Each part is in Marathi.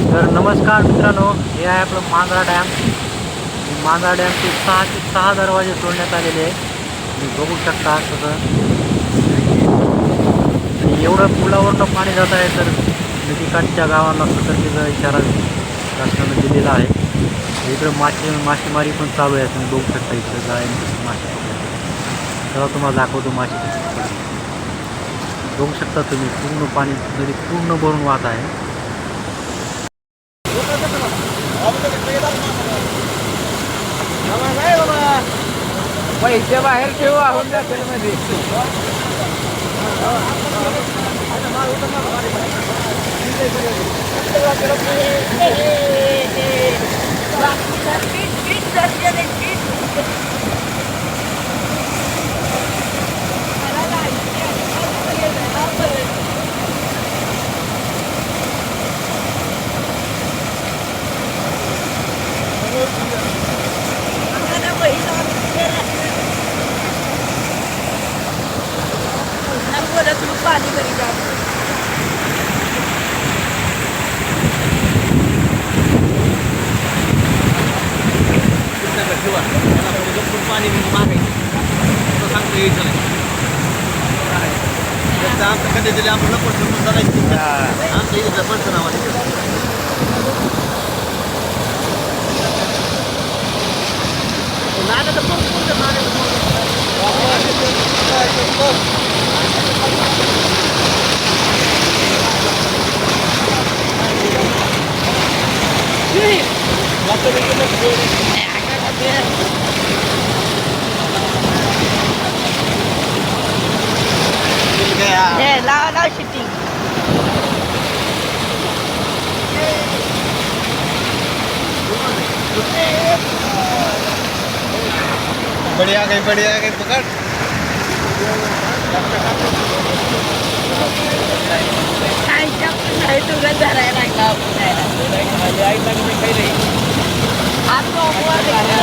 तर नमस्कार मित्रांनो हे आहे आपलं मांजरा डॅम. मांजरा डॅमचे सहा ते सहा दरवाजे सोडण्यात आलेले आहे तुम्ही बघू शकता तसं आणि एवढं पुलावरनं पाणी जात आहे तर नदीकाठच्या गावांना सतर्कतेचा इशारा शासनानं दिलेला आहे. इकडं मासे मासेमारी पण चालू आहे तुम्ही बघू शकता इकडं जाय मासे पकडले. तेव्हा तुम्हाला दाखवतो मासे बघू शकता तुम्ही पूर्ण पाणी नदी पूर्ण भरून वाहत आहे. पैसे बाहेर ठेवू आहोत मध्ये ولا تنطع لي بريدات berdua dalam bentuk kurva di kemarin terang di sana kita akan di dalam bentuk kurva sementara itu nanti di depan sana wajib Nada da porta, nada da porta. लावा लाव शिट्टी बढ़िया गई बढ़िया गई पकड़। खायच्या पण नाही तुला धरायला लागला आज सोमवार आहे.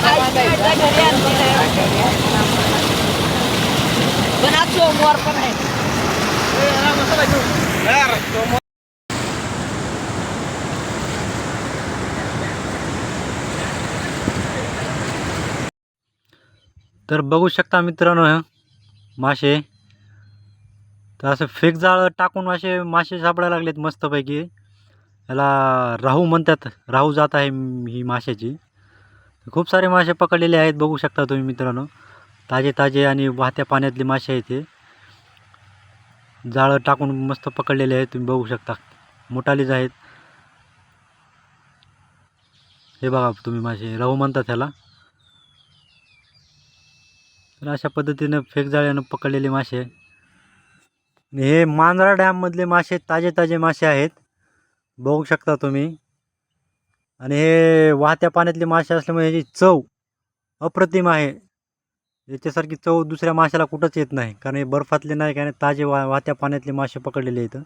आईच्या घरी आणली नाही. पण आज सोमवार पण आहे तर बघू शकता मित्रांनो हे मासे. तर असं फेक जाळं टाकून मासे मासे सापडायला लागलेत मस्तपैकी. याला राहू म्हणतात राहू जात आहे ही माशाची. खूप सारे मासे पकडलेले आहेत बघू शकता तुम्ही मित्रांनो. ताजे ताजे आणि वाहत्या पाण्यातले मासे आहेत ते जाळं टाकून मस्त पकडलेले आहेत तुम्ही बघू शकता. मोठालेच आहेत. हे बघा तुम्ही मासे राहू म्हणतात ह्याला. तर अशा पद्धतीनं फेक जाळ्यानं पकडलेले मासे. हे मांजरा डॅममधले मासे ताजे ताजे मासे आहेत. बघू शकता तुम्ही. आणि हे वाहत्या पाण्यातले मासे असल्यामुळे याची चव अप्रतिम आहे. याच्यासारखी चव दुसऱ्या माशाला कुठंच येत नाही. कारण हे बर्फातले नाही कारण ताजे वा वाहत्या पाण्यातले मासे पकडलेले आहेत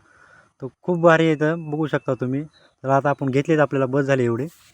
तर खूप भारी येतं बघू शकता तुम्ही. तर आता आपण घेतलेत आपल्याला बस झाले एवढे.